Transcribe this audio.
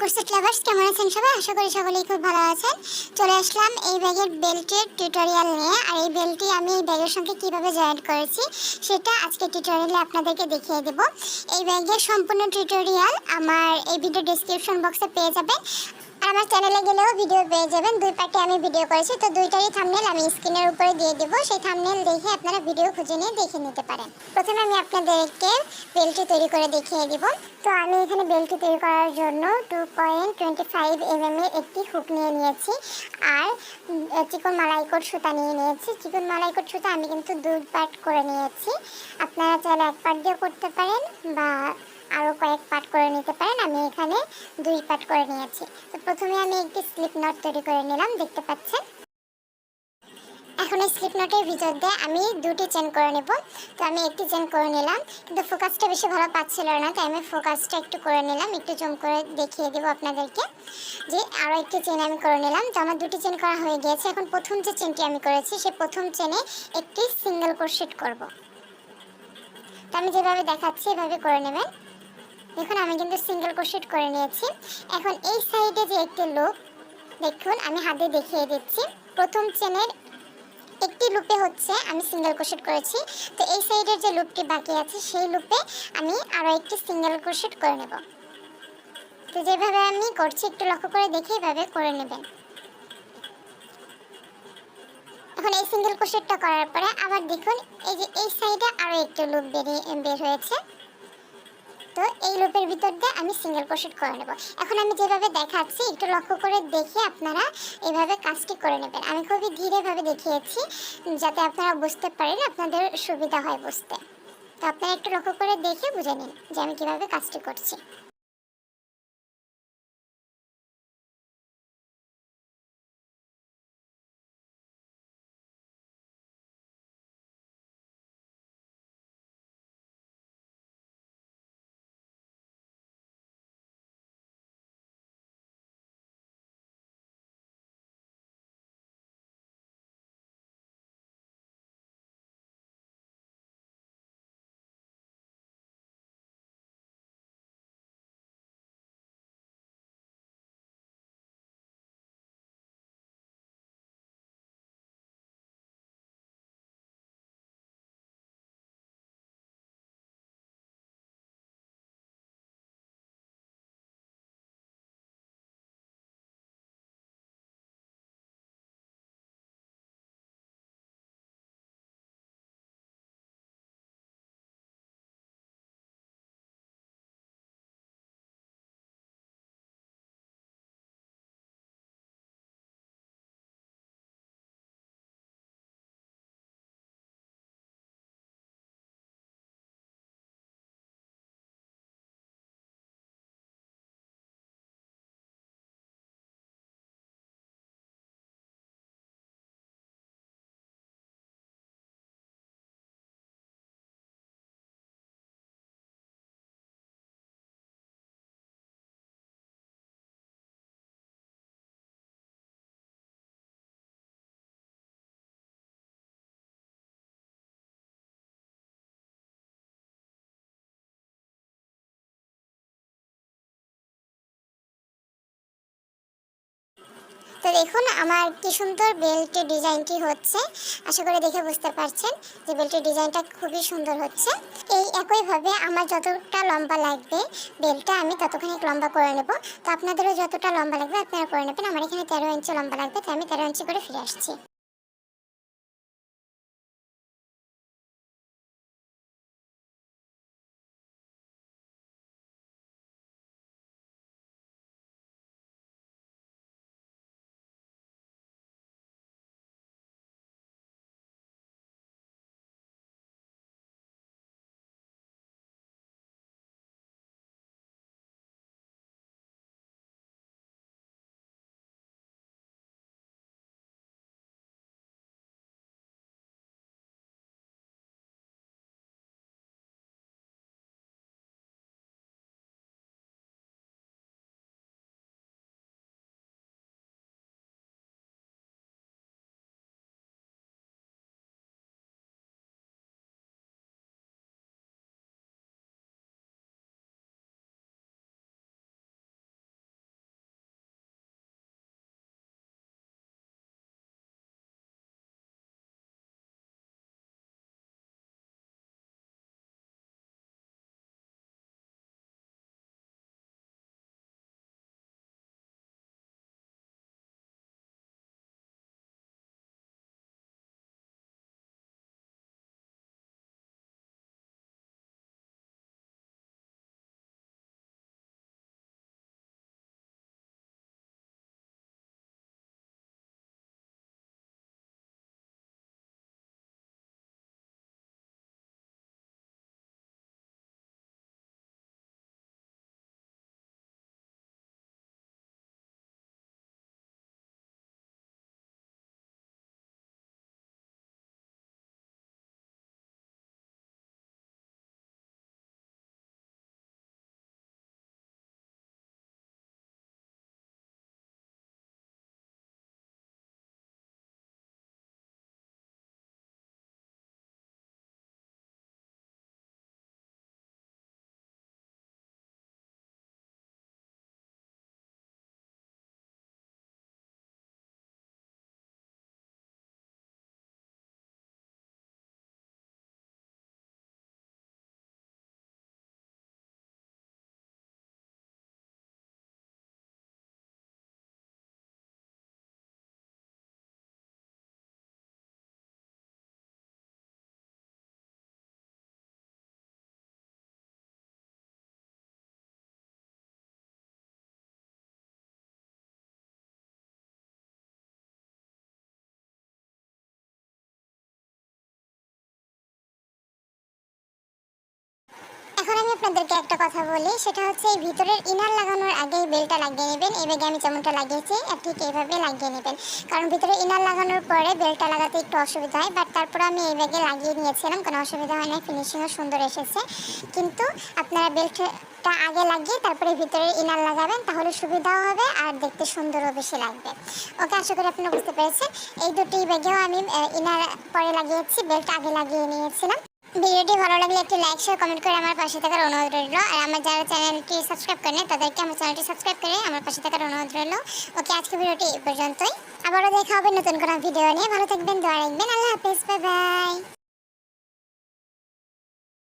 Corset lovers কেমন আছেন সবাই? আশা করি সকলেই খুব ভালো আছেন। চলে আসলাম এই ব্যাগের বেল্টের টিউটোরিয়াল নিয়ে। আর এই বেল্টটি আমি এই ব্যাগের সঙ্গে কীভাবে জয়েন করেছি, সেটা আজকে টিউটোরিয়ালে আপনাদেরকে দেখিয়ে দেব। এই ব্যাগের সম্পূর্ণ টিউটোরিয়াল আমার এই ভিডিও ডিসক্রিপশন বক্সে পেয়ে যাবেন। আমার চ্যানেলে গেলেও ভিডিও পেয়ে যাবেন। দুই পার্টে আমি ভিডিও করেছি, তো দুইটারই থামনেল আমি স্ক্রিনের উপরে দিয়ে দেব। সেই থামনেল দেখে আপনারা ভিডিও খুঁজে নিয়ে দেখে নিতে পারেন। প্রথমে আমি আপনাদেরকে বেলটি তৈরি করে দেখিয়ে দিব। তো আমি এখানে বেলটি তৈরি করার জন্য two point twenty five M M এর একটি হুক নিয়ে নিয়েছি। আর চিকন মালাইকট সুতা নিয়ে নিয়েছি। চিকন মালাইকট সুতা আমি কিন্তু দুই পার্ট করে নিয়েছি। আপনারা চাইলে এক পার্ট দিয়ে করতে পারেন বা আরও কয়েক পার্ট করে নিতে পারেন। আমি দুই পার্ট করে নিয়েছি। তো প্রথমে আমি একটি স্লিপ নট তৈরি করে নিলাম, দেখতে পাচ্ছেন? এখন এই স্লিপ নটের ভিতর দিয়ে আমি দুটি চেন করে নেব। তো আমি একটি চেন করে নিলাম, কিন্তু ফোকাসটা বেশি ভালো পাচ্ছিল না, তাই আমি ফোকাসটা একটু করে নিলাম, একটু জম করে দেখিয়ে দেবো আপনাদেরকে যে আরও একটি চেন আমি করে নিলাম। তো আমার দুটি চেন করা হয়ে গিয়েছে। এখন প্রথম যে চেনটি আমি করেছি সেই প্রথম চেনে একটি সিঙ্গেল ক্রোশেট করব। তো আমি যেভাবে দেখাচ্ছি, এভাবে করে নেবেন। দেখুন, আমি কিন্তু সিঙ্গেল ক্রোশেট করে নিয়েছি। এখন এই সাইডে যে একটি লুপ দেখুন, আমি হাতে দেখিয়ে দিচ্ছি। প্রথম চেনের একটি লুপে হচ্ছে আমি সিঙ্গেল ক্রোশেট করেছি। তো এই সাইডের যে লুপটি বাকি আছে, সেই লুপে আমি আরও একটি সিঙ্গেল ক্রোশেট করে নেব। তো যেভাবে আমি করছি, একটু লক্ষ্য করে দেখে এভাবে করে নেবেন। এখন এই সিঙ্গেল ক্রোশেটটা করার পরে আবার দেখুন, এই যে এই সাইডে আরও একটি লুপ বেরিয়ে, বের হয়েছে। তো এই লুপের ভিতর দিয়ে আমি সিঙ্গেল ক্রোশেট করে নেব। এখন আমি যেভাবে দেখাচ্ছি, একটু লক্ষ্য করে দেখে আপনারা এইভাবে কাজটি করে নেবেন। আমি খুবই ধীরেভাবে দেখিয়েছি, যাতে আপনারা বুঝতে পারেন আপনাদের সুবিধা হয় বুঝতে। তো আপনারা একটু লক্ষ্য করে দেখে বুঝে নিন যে আমি কীভাবে কাজটি করছি। তো দেখুন, আমার কি সুন্দর বেল্টের ডিজাইনটি হচ্ছে। আশা করে দেখে বুঝতে পারছেন যে বেল্টের ডিজাইনটা খুবই সুন্দর হচ্ছে। এই একইভাবে আমার যতটা লম্বা লাগবে বেল্টটা, আমি ততখানি লম্বা করে নেব। তো আপনাদেরও যতটা লম্বা লাগবে, আপনারা করে নেবেন। আমার এখানে তেরো ইঞ্চি লম্বা লাগবে, তাই আমি তেরো ইঞ্চি করে ফিরে আসছি। আপনাদেরকে একটা কথা বলি, সেটা হচ্ছে এই ভিতরের ইনার লাগানোর আগে বেলটা লাগিয়ে নেবেন। এই ব্যাগে আমি যেমনটা লাগিয়েছি ঠিক এইভাবে লাগিয়ে নেবেন। কারণ ভিতরে ইনার লাগানোর পরে বেলটা লাগাতে একটু অসুবিধা হয় বাট তারপরে আমি এই ব্যাগে লাগিয়ে নিয়েছিলাম, কোনো অসুবিধা হয় না ফিনিশিংও সুন্দর এসেছে। কিন্তু আপনারা বেল্টটা আগে লাগিয়ে তারপরে ভিতরে ইনার লাগাবেন, তাহলে সুবিধাও হবে আর দেখতে সুন্দরও বেশি লাগবে। ওকে, আশা করি আপনারা বুঝতে পেরেছেন। এই দুটি ব্যাগেও আমি ইনার পরে লাগিয়েছি, বেল্ট আগে লাগিয়ে নিয়েছিলাম। ভিডিওটি ভালো লাগলে একটি লাইক শেয়ার কমেন্ট করে আমার পাশে থাকার অনুরোধ রইল। আর আমার যারা চ্যানেলটি সাবস্ক্রাইব করেন তাদেরকে আমার চ্যানেলটি সাবস্ক্রাইব করে আমার পাশে থাকার অনুরোধ রইল। ওকে, আজকে ভিডিওটি এই পর্যন্তই। আবারও দেখা হবে নতুন কোনো ভিডিও নিয়ে। ভালো থাকবেন, দোয়া রাখবেন। আল্লাহ হাফিজ বাই বাই